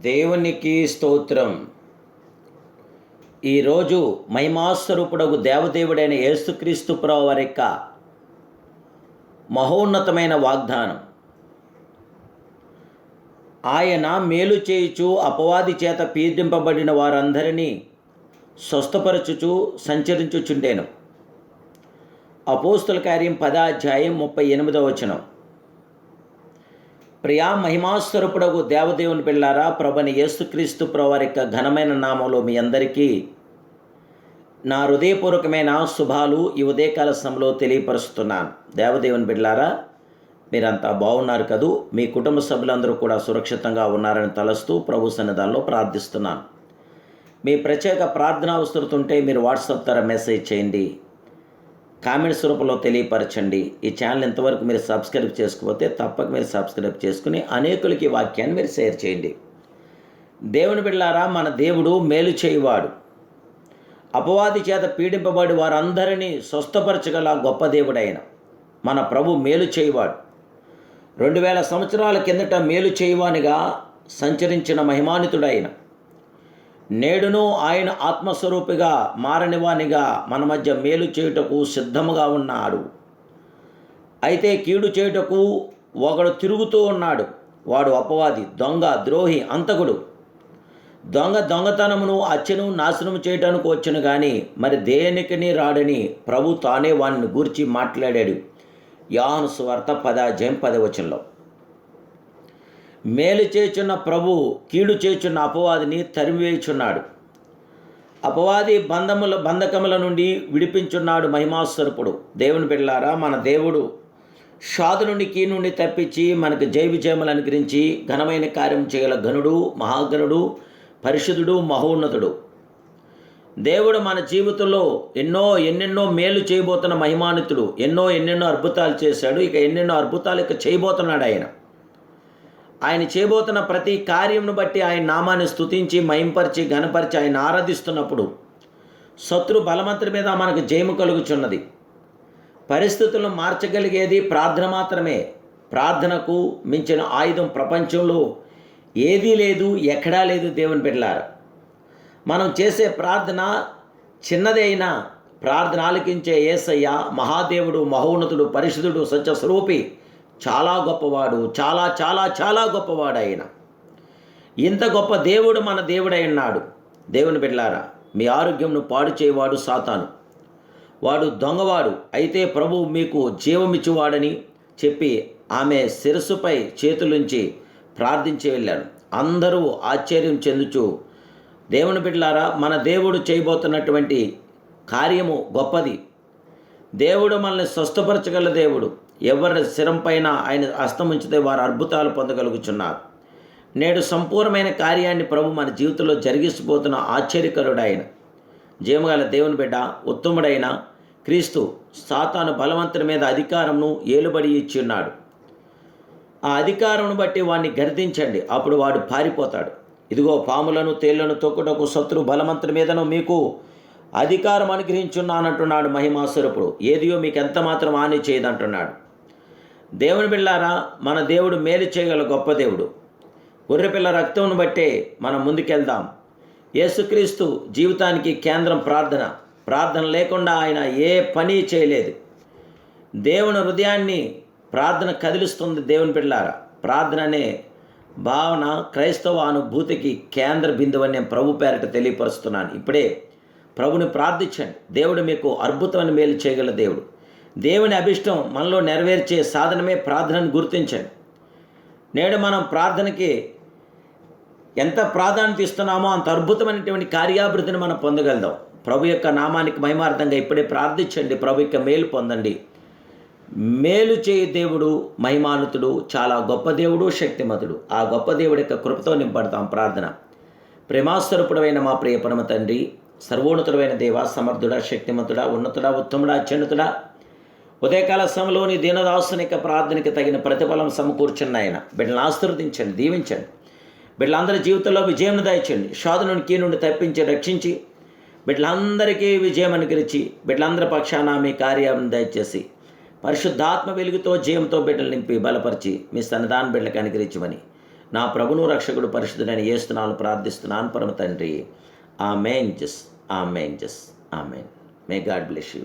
దేవునికి స్తోత్రం. ఈరోజు మహిమాస్వరూపుడగు దేవదేవుడైన యేసుక్రీస్తు ప్రభు వారి యొక్క మహోన్నతమైన వాగ్దానం. ఆయన మేలు చేయుచు అపవాది చేత పీడింపబడిన వారందరినీ స్వస్థపరచుచు సంచరించుచుండేను. అపోస్తుల కార్యం పదాధ్యాయం ముప్పై ఎనిమిదవ వచనం. ప్రియా మహిమాస్వరూపుడగు దేవదేవుని పిల్లారా ప్రభని యేసుక్రీస్తు ప్రవారి యొక్క ఘనమైన నామంలో మీ అందరికీ నా హృదయపూర్వకమైన శుభాలు ఈ ఉదయకాల సమయంలో తెలియపరుస్తున్నాను. దేవదేవుని బిడ్లారా మీరంతా బాగున్నారు కదూ? మీ కుటుంబ సభ్యులందరూ కూడా సురక్షితంగా ఉన్నారని తలస్తూ ప్రభు సన్నిధానంలో ప్రార్థిస్తున్నాను. మీ ప్రత్యేక ప్రార్థన అవసరతుంటే మీరు వాట్సాప్ ద్వారా మెసేజ్ చేయండి. కామెంట్స్ రూపంలో తెలియపరచండి. ఈ ఛానల్ ఇంతవరకు మీరు సబ్స్క్రైబ్ చేసుకోకపోతే తప్పక మీరు సబ్స్క్రైబ్ చేసుకుని అనేకులకి ఈ వాక్యాన్ని మీరు షేర్ చేయండి. దేవుని బిళ్ళారా మన దేవుడు మేలు చేయువాడు. అపవాది చేత పీడింపబడి వారందరినీ స్వస్థపరచగల గొప్ప దేవుడైన మన ప్రభు మేలు చేయువాడు. రెండు వేల సంవత్సరాల కిందట మేలు చేయువానిగా సంచరించిన మహిమానితుడైన నేడును ఆయన ఆత్మస్వరూపిగా మారనివానిగా మన మధ్య మేలు చేయుటకు సిద్ధముగా ఉన్నాడు. అయితే కీడు చేయుటకు ఒకడు తిరుగుతూ ఉన్నాడు. వాడు అపవాది దొంగ ద్రోహి అంతకుడు. దొంగ దొంగతనమును అచ్చను నాశనము చేయటానికి వచ్చును కానీ మరి దేనికిని రాడని ప్రభు తానే వాడిని గూర్చి మాట్లాడాడు. యాను సువార్త పదాజయం పదవచనంలో. మేలు చేచున్న ప్రభు కీడు చేచున్న అపవాదిని తరిమివేయుచున్నాడు. అపవాది బంధముల బంధకముల నుండి విడిపించున్నాడు మహిమాస్వరూపుడు. దేవుని బిడ్డలారా మన దేవుడు షాదు నుండి కీ నుండి తప్పించి మనకు జైవిజయములు అనుగ్రహించి ఘనమైన కార్యం చేయగల ఘనుడు మహాగణుడు పరిశుద్ధుడు మహోన్నతుడు. దేవుడు మన జీవితంలో ఎన్నో ఎన్నెన్నో మేలు చేయబోతున్న మహిమానితుడు ఎన్నో ఎన్నెన్నో అద్భుతాలు చేశాడు ఇక ఎన్నెన్నో అద్భుతాలు ఇక చేయబోతున్నాడు ఆయన. ఆయన చేయబోతున్న ప్రతి కార్యమును బట్టి ఆయన నామాన్ని స్తుతించి మహింపరిచి ఘనపరిచి ఆయన ఆరాధిస్తున్నప్పుడు శత్రు బలమంతుడి మీద మనకు జయము కలుగుచున్నది. పరిస్థితులను మార్చగలిగేది ప్రార్థన మాత్రమే. ప్రార్థనకు మించిన ఆయుధం ప్రపంచంలో ఏదీ లేదు ఎక్కడా లేదు దేవుని బిడ్డలారా. మనం చేసే ప్రార్థన చిన్నదే అయినా ప్రార్థన ఆలకించే ఏసయ్య మహాదేవుడు మహోన్నతుడు పరిశుద్ధుడు సత్యస్వరూపి చాలా గొప్పవాడు చాలా చాలా చాలా గొప్పవాడు ఆయన ఇంత గొప్ప దేవుడు మన దేవుడై ఉన్నాడు. దేవుని బిడ్డలారా మీ ఆరోగ్యంను పాడు చేయవాడు సాతాను. వాడు దొంగవాడు అయితే ప్రభు మీకు జీవమిచ్చువాడని చెప్పి ఆమె శిరస్సుపై చేతులుంచి ప్రార్థించి వెళ్ళాడు. అందరూ ఆశ్చర్యం చెందుచు దేవుని బిడ్డలారా మన దేవుడు చేయబోతున్నటువంటి కార్యము గొప్పది. దేవుడు మనల్ని స్వస్థపరచగల దేవుడు. ఎవరి శిరంపైన ఆయన అస్తమించితే వారు అద్భుతాలు పొందగలుగుచున్నారు. నేడు సంపూర్ణమైన కార్యాన్ని ప్రభు మన జీవితంలో జరిగిస్తుపోతున్న ఆశ్చర్యకరుడు ఆయన జీవగల దేవుని బిడ్డ ఉత్తముడైన క్రీస్తు సాతాను బలవంతుని మీద అధికారంను ఏలుబడి ఇచ్చి ఉన్నాడు ఆ అధికారంను బట్టి వాడిని గర్దించండి అప్పుడు వాడు పారిపోతాడు. ఇదిగో పాములను తేళ్ళను తొక్కుటకు శత్రు బలవంతుని మీదను మీకు అధికారం అనుగ్రహించున్నానంటున్నాడు మహిమాసురపుడు ఏదియో మీకు ఎంత మాత్రం హాని చేయదంటున్నాడు. దేవుని బిళ్ళారా మన దేవుడు మేలు చేయగల గొప్ప దేవుడు. గొర్రెపిల్ల రక్తంను బట్టే మనం ముందుకెళ్దాం. యేసుక్రీస్తు జీవితానికి కేంద్రం ప్రార్థన. ప్రార్థన లేకుండా ఆయన ఏ పని చేయలేదు. దేవుని హృదయాన్ని ప్రార్థన కదిలిస్తుంది దేవుని బిడ్డారా ప్రార్థన అనే భావన క్రైస్తవ అనుభూతికి కేంద్ర బిందువు అని నేను ప్రభు పేరట తెలియపరుస్తున్నాను. ఇప్పుడే ప్రభుని ప్రార్థించండి. దేవుడు మీకు అద్భుతమైన మేలు చేయగల దేవుడు. దేవుని అభిష్టం మనలో నెరవేర్చే సాధనమే ప్రార్థనను గుర్తించండి. నేడు మనం ప్రార్థనకి ఎంత ప్రాధాన్యత ఇస్తున్నామో అంత అద్భుతమైనటువంటి కార్యాభివృద్ధిని మనం పొందగలుగుతాం. ప్రభు యొక్క నామానికి మహిమార్థంగా ఇప్పుడే ప్రార్థించండి. ప్రభు యొక్క మేలు పొందండి. మేలు చేయి దేవుడు మహిమానుతుడు చాలా గొప్ప దేవుడు శక్తిమతుడు. ఆ గొప్ప దేవుడి యొక్క కృపతో నింపడతాం ప్రార్థన. ప్రేమాస్వరూపుడమైన మా ప్రియ పరమ తండ్రి సర్వోన్నతుడమైన దేవ సమర్థుడా శక్తిమంతుడా ఉన్నతుడా ఉత్తముడా అత్యున్నతుడా ఉదయకాల సమయంలోని దీనదాసుని యొక్క ప్రార్థనకి తగిన ప్రతిఫలం సమకూర్చండి ఆయన బిడ్డలను ఆశీర్వదించండి దీవించండి. బిడ్డలందరి జీవితంలో విజయం దయచండి. షాదు కీనుండి తప్పించి రక్షించి బిడ్డలందరికీ విజయం అనుకరించి బిడ్డలందరి పక్షాన మీ కార్యాలను దయచేసి పరిశుద్ధాత్మ వెలుగుతో జయంతో బిడ్డలు నింపి బలపరిచి మీ సన్నిధాన బిడ్డలకు అనుకరించమని నా ప్రభును రక్షకుడు పరిశుద్ధుడని ఏస్తున్నాను ప్రార్థిస్తున్నాను. పరమ తండ్రి. ఆ మేన్ just. Amen Jesus. Amen may God bless you